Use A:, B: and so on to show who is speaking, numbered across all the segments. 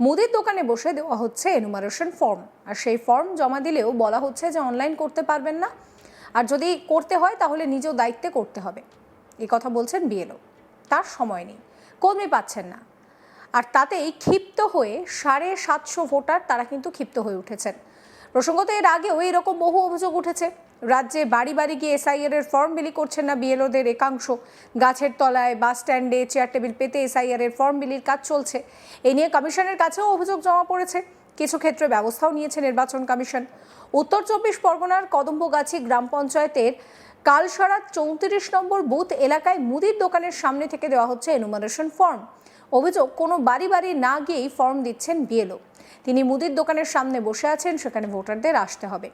A: মুদির দোকানে বসে দেওয়া হচ্ছে এনুমারেশন ফর্ম আর সেই ফর্ম জমা দিলেও বলা হচ্ছে যে অনলাইন করতে পারবেন না। আর যদি করতে হয়, তাহলে নিজ দায়িত্বে করতে হবে। এই কথা বলছেন বিএলও তার সময় নেই। কর্মী পাচ্ছেন না। আর তাতেই ক্ষিপ্ত হয়ে সাড়ে সাতশো ভোটার তারা কিন্তু ক্ষিপ্ত হয়ে উঠেছেন। প্রসঙ্গত এর আগেও এরকম বহু অভিযোগ উঠেছে। রাজ্যে বাড়ি বাড়ি গিয়ে এসআইআর এর ফর্ম বিলি করছেন না বিএলওদের একাংশ। গাছের তলায় বাস স্ট্যান্ডে চেয়ার টেবিল পেতে এসআইআর এর ফর্ম বিলির কাজ চলছে। এ নিয়ে কমিশনের কাছেও অভিযোগ জমা পড়েছে। কিছু ক্ষেত্রে ব্যবস্থাও নিয়েছে নির্বাচন কমিশন। উত্তর চব্বিশ পরগনার কদম্বগাছি গ্রাম পঞ্চায়েতের কালসারাত চৌত্রিশ নম্বর বুথ এলাকায় মুদির দোকানের সামনে থেকে দেওয়া হচ্ছে এনুমারেশন ফর্ম অভিযোগ, কোনো বাড়ি বাড়ি না গিয়েই ফর্ম দিচ্ছেন বিএলও। তিনি মুদির দোকানের সামনে বসে আছেন, সেখানে ভোটারদের আসতে হবে।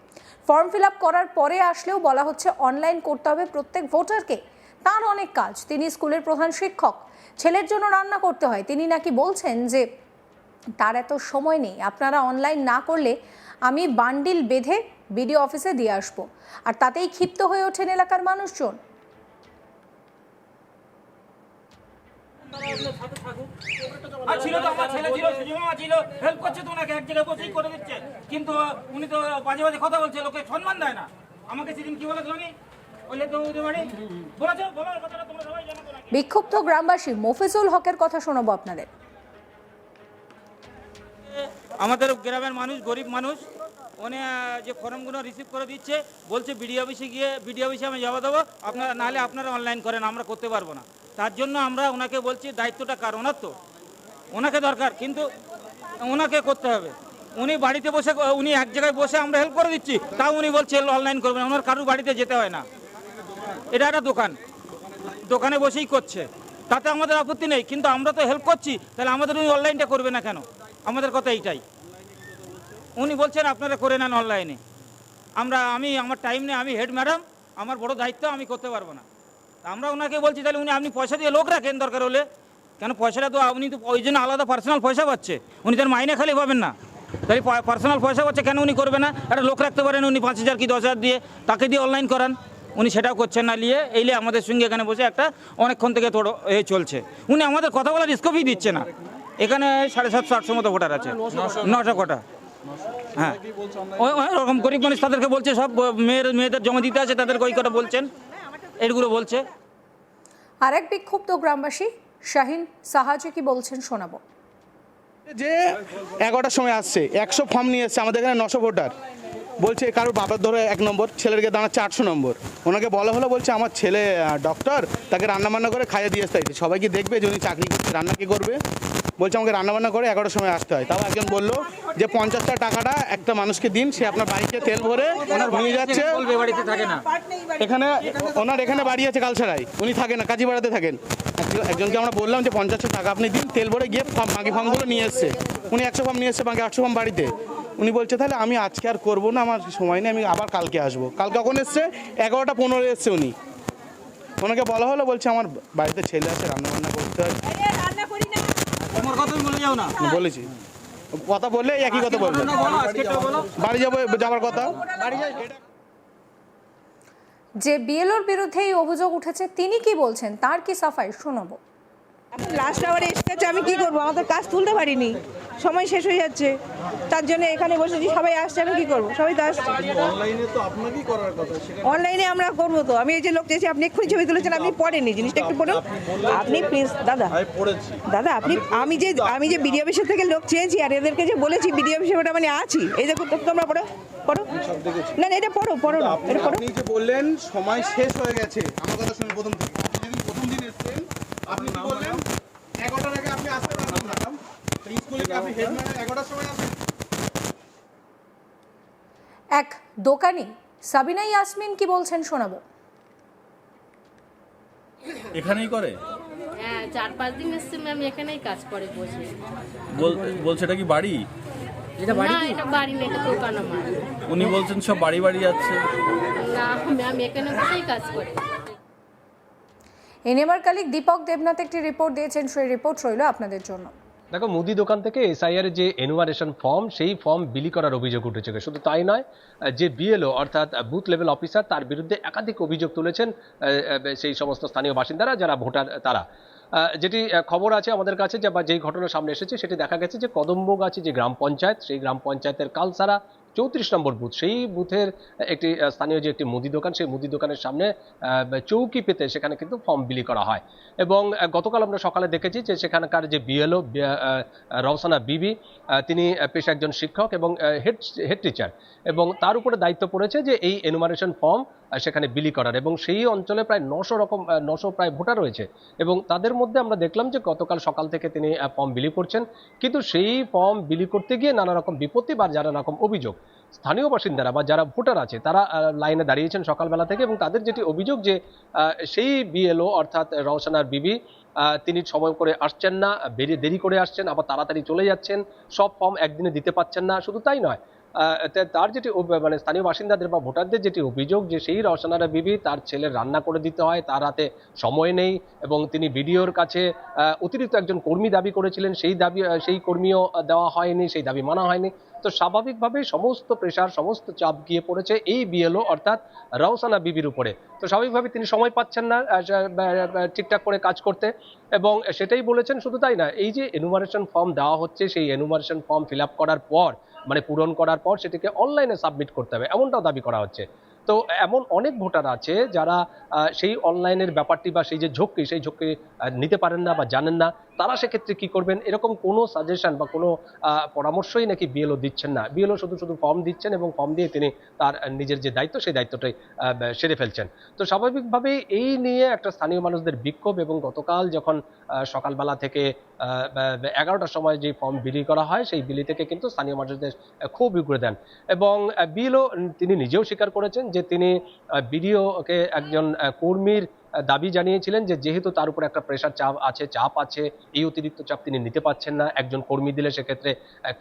A: ফর্ম ফিল করার পরে আসলেও বলা হচ্ছে অনলাইন করতে হবে প্রত্যেক ভোটারকে। তার অনেক কাজ, তিনি স্কুলের প্রধান শিক্ষক। ছেলের জন্য রান্না করতে হয়। তিনি নাকি বলছেন যে, তার এত সময় নেই। আপনারা অনলাইন না করলে আমি বান্ডিল বেঁধে বিডিও অফিসে দিয়ে আসব। আর তাতেই ক্ষিপ্ত হয়ে ওঠেন এলাকার মানুষজন।
B: আর ছিল তো আমার ছেলে ছিল সুজিমা ছিল। হেল্প করছে তো ওনাকে এক জায়গায় বসেই করে দিচ্ছে। কিন্তু উনি তো বাজে বাজে কথা বলছে লোকে সম্মান দেয় না। আমাকে সেদিন কি বলে ধোনি বললে তো ওদের বাড়ি। বলেছ? বলো কথাটা তোমরা সবাই জানো তো নাকি?
A: বিক্ষুব্ধ গ্রামবাসী মফিজুল হকের কথা শোনাবো আপনাদের।
B: আমাদের গ্রামের মানুষ গরিব মানুষ উনি যে ফর্মগুলো রিসিভ করে দিচ্ছে বলছে বিডিও অফিসে গিয়ে বিডিও অফিসে আমি জমা দেবো। আপনারা নাহলে আপনারা অনলাইন করেন আমরা করতে পারব না। তার জন্য আমরা ওনাকে বলছি দায়িত্বটা কার? ওনার তো। ওনাকে দরকার, কিন্তু ওনাকে করতে হবে। উনি বাড়িতে বসে, উনি এক জায়গায় বসে আমরা হেল্প করে দিচ্ছি, তাও উনি বলছে অনলাইন করবেন ওনার কারুর বাড়িতে যেতে হয় না। এটা একটা দোকান। দোকানে বসেই করছে। তাতে আমাদের আপত্তি নেই, কিন্তু আমরা তো হেল্প করছি, তাহলে আমাদের উনি অনলাইনটা করবে না কেন? আমাদের কথা এইটাই। উনি বলছেন, আপনারা করে নেন অনলাইনে আমরা, আমি, আমার টাইম নেই, আমি হেড ম্যাডাম আমার বড় দায়িত্ব, আমি করতে পারব না। আমরা ওনাকে বলছি, তাহলে উনি আপনি পয়সা দিয়ে লোক রাখেন দরকার হলে। কেন পয়সাটা তো উনি তো ওই জন্য আলাদা পার্সোনাল পয়সা পাচ্ছে। উনি তার মাইনে খালি পাবেন না। তাই পার্সোনাল পয়সা পাচ্ছে, কেন উনি করবে না? একটা লোক রাখতে পারেন উনি পাঁচ হাজার কি দশ হাজার দিয়ে, তাকে দিয়ে অনলাইন করান। উনি সেটাও করছেন না, নিয়ে এইলে আমাদের সঙ্গে এখানে বসে একটা অনেকক্ষণ থেকে তোড়ো, এ চলছে। উনি আমাদের কথা বলার স্কোপই দিচ্ছে না। এখানে সাড়ে সাতশো, আটশো মতো ভোটার আছে। নশো কটা। হ্যাঁ। ওই রকম গরিব মানুষ তাদেরকে বলছে, সব মেয়ের, মেয়েদের জমা দিতে আছে, তাদেরকে ওই কথা বলছেন। এইগুলো বলছে।
A: আরেক বিক্ষুব্ধ গ্রামবাসী শাহিন সাহাজি কি বলছেন শোনাবো।
C: যে এগারোটার সময় আসছে একশো ফর্ম নিয়ে এসছে আমাদের এখানে নশো ভোটার। বলছে কারোর বাবার ধরে এক নম্বর ছেলেরকে দাঁড়াচ্ছে আটশো নম্বর। ওনাকে বলা হলো বলছে আমার ছেলে ডক্টর তাকে রান্নাবান্না করে খাইয়ে দিয়ে আসতে। হয়েছে সবাই কি দেখবে যদি চাকরি করছে রান্না কি করবে? বলছে আমাকে রান্নাবান্না করে এগারোটার সময় আসতে হয়। তাও একজন বলল যে পঞ্চাশটা টাকাটা একটা মানুষকে দিন সে আপনার বাড়িতে তেল ভরে নিয়ে যাচ্ছে।
B: বাড়িতে থাকে না।
C: এখানে ওনার এখানে বাড়ি আছে কালসারাই উনি থাকেন না কাজীপাড়াতে থাকেন। একজনকে আমরা বললাম যে পঞ্চাশটা টাকা আপনি দিন তেল ভরে গিয়ে ফার্ম- বাকি ফার্মগুলো নিয়ে এসছে। উনি একশো ফার্ম নিয়ে এসছে বাকি আটশো ফার্ম বাড়িতে। উনি বলছে তাহলে আমি আজকে আর করব না আমার সময় নেই আমি আবার কালকে আসব। কাল কখন এসছে? এগারোটা পনেরো এসছে উনি। ওনাকে বলা হলো বলছে আমার বাড়িতে ছেলে আছে রান্না বান্না করতে হয়।
B: তোমার কথাই বলে যাও না।
C: বলেছি। কথা বললে একই কথা বলব। বাড়ি যাব যাবার কথা।
A: যে বিএলওর বিরুদ্ধে এই অভিযোগ উঠেছে তিনি কি বলছেন? তার কি সাফাই? শোনাবো।
D: লাস্ট আওয়ারে এসে গেছে আমি কি করব? আমাদের কাজ তুলতে পারিনি। সময় শেষ হয়ে যাচ্ছে। তার জন্য এখানে বসেছি সবাই আসছে আমি কি করব? সবাই তো আসছে।
E: অনলাইনে
D: আমরা করব তো। আমি এই যে লোক চেয়েছি আপনি এক্ষুনি ছবি তুলেছেন আপনি পড়েনি জিনিসটা একটু পড়ুন। আপনি প্লিজ দাদা। দাদা আপনি আমি যে আমি যে বিডিও অফিসের থেকে লোক চেয়েছি আর এদেরকে যে বলেছি বিডিও অফিসে ওটা মানে আছি। এই দেখো তো- তোমরা পড়ো পড়ো। না না এটা পড়ো পড়ো না এটা পড়ো।
E: আপনি যে বললেন সময় শেষ হয়ে গেছে আমার কথা শুনে প্রথম থেকে। আপনি প্রথম দিন এসেছেন আপনি বললেন এগারোটার আগে আপনি আসতে পারবেন না তো স্কুলে কি আপনি হেডম্যানের এগারোটার সময় আসেন
A: এক দোকানি সাবিনা ইয়াসমিন কি বলছেন শোনাবো?
F: এখানেই করে?
G: হ্যাঁ চার পাঁচ দিন এসছে ম্যাম এখানেই কাজ করে বসে।
F: বলছে এটা কি বাড়ি?
G: না এটা বাড়ি না এটা দোকান আমার।
F: উনি বলছেন সব বাড়ি বাড়ি যাচ্ছে।
G: না ম্যাম এখানে বসেই কাজ করে।
A: এনএমআর কালিক দীপক দেবনাথ একটি রিপোর্ট দিয়েছেন সেই রিপোর্ট রইল আপনাদের জন্য।
H: দেখো, মুদি দোকান থেকে এসআইআর যে এনুয়ারেশন ফর্ম সেই ফর্ম বিলি করার অভিযোগ উঠেছে শুধু তাই নয়, যে বিএলও অর্থাৎ বুথ লেভেল অফিসার তার বিরুদ্ধে একাধিক অভিযোগ তুলেছেন সেই সমস্ত স্থানীয় বাসিন্দারা, যারা ভোটার, তারা। যেটি খবর আছে আমাদের কাছে, যে বা যেই ঘটনা সামনে এসেছে, সেটি দেখা গেছে যে কদম্বগাছি যে গ্রাম পঞ্চায়েত, সেই গ্রাম পঞ্চায়েতের কালসারা চৌত্রিশ নম্বর বুথ। সেই বুথের একটি স্থানীয় যে একটি মুদি দোকান, সেই মুদি দোকানের সামনে চৌকি পেতে সেখানে কিন্তু ফর্ম বিলি করা হয়। এবং গতকাল আমরা সকালে দেখেছি যে সেখানকার যে বিএলও রওসানা বিবি তিনি পেশা একজন শিক্ষক এবং হেড হেড টিচার এবং তার উপরে দায়িত্ব পড়েছে যে এই এনুমারেশন ফর্ম সেখানে বিলি করার। এবং সেই অঞ্চলে প্রায় নশো রকম নশো প্রায় ভোটার রয়েছে। এবং তাদের মধ্যে আমরা দেখলাম যে গতকাল সকাল থেকে তিনি ফর্ম বিলি করছেন। কিন্তু সেই ফর্ম বিলি করতে গিয়ে নানা রকম বিপত্তি বা নানা রকম অভিযোগ, স্থানীয় বাসিন্দারা বা যারা ভোটার আছে, তারা লাইনে দাঁড়িয়েছেন সকালবেলা থেকে এবং তাদের যেটি অভিযোগ যে সেই বিএলও অর্থাৎ রওশনার বিবি তিনি সময় করে আসছেন না, বেরিয়ে দেরি করে আসছেন, আবার তাড়াতাড়ি চলে যাচ্ছেন, সব ফর্ম একদিনে দিতে পারছেন না, শুধু তাই নয় তার যেটি মানে স্থানীয় বাসিন্দাদের বা ভোটারদের যেটি অভিযোগ যে সেই রওশনারা বিবি তার ছেলের রান্না করে দিতে হয়, তার হাতে সময় নেই এবং তিনি বিডিওর কাছে অতিরিক্ত একজন কর্মী দাবি করেছিলেন, সেই দাবি সেই কর্মীও দেওয়া হয়নি, সেই দাবি মানা হয়নি। তো স্বাভাবিকভাবেই সমস্ত প্রেশার সমস্ত চাপ গিয়ে পড়েছে এই বিএলও অর্থাৎ রওসানা বিবির উপরে। তো স্বাভাবিকভাবে তিনি সময় পাচ্ছেন না ঠিকঠাক করে কাজ করতে এবং সেটাই বলেছেন শুধু তাই না, এই যে এনুমারেশন ফর্ম দেওয়া হচ্ছে, সেই এনুমারেশন ফর্ম ফিল করার পর মানে পূরণ করার পর সেটিকে অনলাইনে সাবমিট করতে হবে, এমনটাও দাবি করা হচ্ছে। তো এমন অনেক ভোটার আছে যারা সেই অনলাইনের ব্যাপারটি বা সেই যে ঝক্কি, সেই ঝক্কি নিতে পারেন না বা জানেন না। তারা সেক্ষেত্রে কি করবেন? এরকম কোনো সাজেশন বা কোনো পরামর্শই নাকি বিএলও দিচ্ছেন না। বিএলও শুধু শুধু ফর্ম দিচ্ছেন এবং ফর্ম দিয়ে তিনি তার নিজের যে দায়িত্ব, সেই দায়িত্বটাই সেরে ফেলছেন। তো স্বাভাবিকভাবে এই নিয়ে একটা স্থানীয় মানুষদের বিক্ষোভ এবং গতকাল যখন সকালবেলা থেকে এগারোটার সময় যে ফর্ম বিলি করা হয়, সেই বিলি থেকে কিন্তু স্থানীয় মানুষদের ক্ষোভ উগড়ে দেন। এবং বিএলও তিনি নিজেও স্বীকার করেছেন যে তিনি বিডিওকে একজন কর্মীর দাবি জানিয়েছিলেন যে যেহেতু তার উপর একটা প্রেশার চাপ আছে চাপ আছে, এই অতিরিক্ত চাপ তিনি নিতে পারছেন না। একজন কর্মী দিলে সেক্ষেত্রে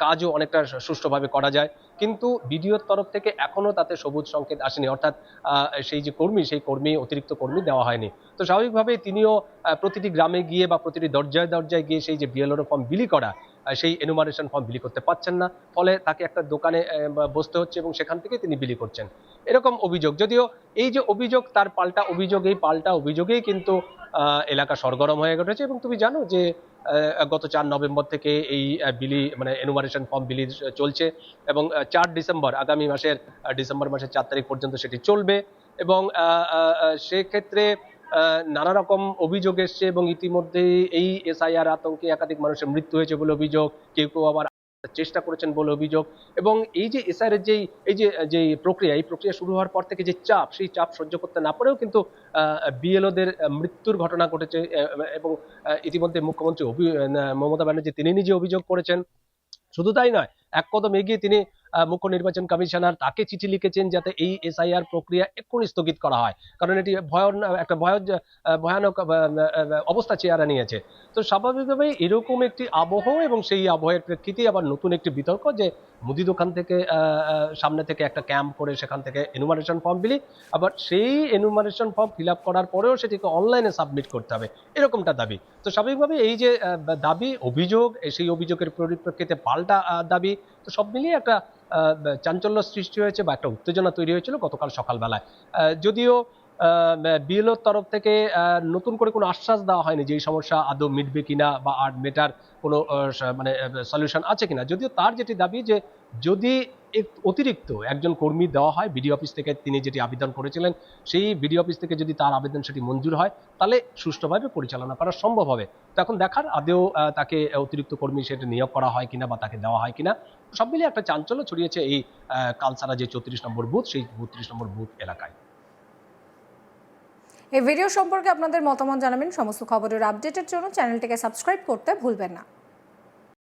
H: কাজও অনেকটা সুষ্ঠুভাবে করা যায়। কিন্তু বিডিওর তরফ থেকে এখনও তাতে সবুজ সংকেত আসেনি। অর্থাৎ সেই যে কর্মী, সেই কর্মী, অতিরিক্ত কর্মী দেওয়া হয়নি। তো স্বাভাবিকভাবেই তিনিও প্রতিটি গ্রামে গিয়ে বা প্রতিটি দরজায় দরজায় গিয়ে সেই যে বিএলওর ফর্ম বিলি করা সেই এনুমারেশন ফর্ম বিলি করতে পারছেন না। ফলে তাকে একটা দোকানে বসতে হচ্ছে এবং সেখান থেকে তিনি বিলি করছেন। এরকম অভিযোগ। যদিও এই যে অভিযোগ, তার পাল্টা অভিযোগ, এই পাল্টা অভিযোগেই কিন্তু এলাকা সরগরম হয়ে উঠেছে এবং তুমি জানো যে গত চার নভেম্বর থেকে এই বিলি মানে এনুমারেশন ফর্ম বিলি চলছে এবং চার ডিসেম্বর, আগামী মাসের ডিসেম্বর মাসের চার তারিখ পর্যন্ত সেটি চলবে এবং সেক্ষেত্রে নানা রকম অভিযোগ এসছে এবং ইতিমধ্যে এই এসআইআর আতঙ্কে একাধিক মানুষের মৃত্যু হয়েছে বলে অভিযোগ, কেউ কেউ আবার চেষ্টা করেছেন বলে অভিযোগ এবং এই যে এসআইআর যেই, এই যে যে প্রক্রিয়া, এই প্রক্রিয়া শুরু হওয়ার পর থেকে যে চাপ, সেই চাপ সহ্য করতে না পারেও কিন্তু বিএলওদের মৃত্যুর ঘটনা ঘটেছে এবং ইতিমধ্যে মুখ্যমন্ত্রী মমতা ব্যানার্জি তিনি নিজে অভিযোগ করেছেন। শুধু তাই নয়, এক কদম এগিয়ে তিনি মুখ্য নির্বাচন কমিশনার তাকে চিঠি লিখেছেন যাতে এই এসআইআর প্রক্রিয়া এক্ষুনি স্থগিত করা হয়। কারণ এটি ভয়ন, একটা ভয় ভয়ানক অবস্থা চেহারা নিয়েছে। তো স্বাভাবিকভাবেই এরকম একটি আবহ এবং সেই আবহের প্রেক্ষিতে আবার নতুন একটি বিতর্ক যে মুদি দোকান থেকে সামনে থেকে একটা ক্যাম্প করে সেখান থেকে এনুমারেশন ফর্ম বিলি, আবার সেই এনুমারেশন ফর্ম ফিল করার পরেও সেটিকে অনলাইনে সাবমিট করতে হবে, এরকমটা দাবি। তো স্বাভাবিকভাবে এই যে দাবি, অভিযোগ, সেই অভিযোগের পরিপ্রেক্ষিতে পাল্টা দাবি তো সব মিলিয়ে একটা চাঞ্চল্য সৃষ্টি হয়েছে বা একটা উত্তেজনা তৈরি হয়েছিল গতকাল সকালবেলায়। যদিও বিএলওর তরফ থেকে নতুন করে কোনো আশ্বাস দেওয়া হয়নি যে এই সমস্যা আদৌ মিটবে কিনা বা আর মেটার কোনো মানে সলিউশন আছে কিনা। যদিও তার যেটি দাবি যে যদি অতিরিক্ত একজন কর্মী দেওয়া হয় বিডি অফিস থেকে তিনি যেটি আবেদন করেছিলেন, সেই বিডি অফিস থেকে যদি তার আবেদন সেটি মঞ্জুর হয়, তাহলে সুষ্ঠুভাবে পরিচালনা করা সম্ভব হবে। তো এখন দেখার আদেও তাকে অতিরিক্ত কর্মী সেটা নিয়োগ করা হয় কিনা বা তাকে দেওয়া হয় কিনা, সব মিলিয়ে একটা চাঞ্চল্য ছড়িয়েছে এই কালসারা যে চৌত্রিশ নম্বর বুথ, সেই বত্রিশ নম্বর বুথ এলাকায়।
A: এই ভিডিও সম্পর্কে আপনাদের মতামত জানাবেন। সমস্ত খবরের আপডেটের জন্য চ্যানেলটিকে সাবস্ক্রাইব করতে ভুলবেন না।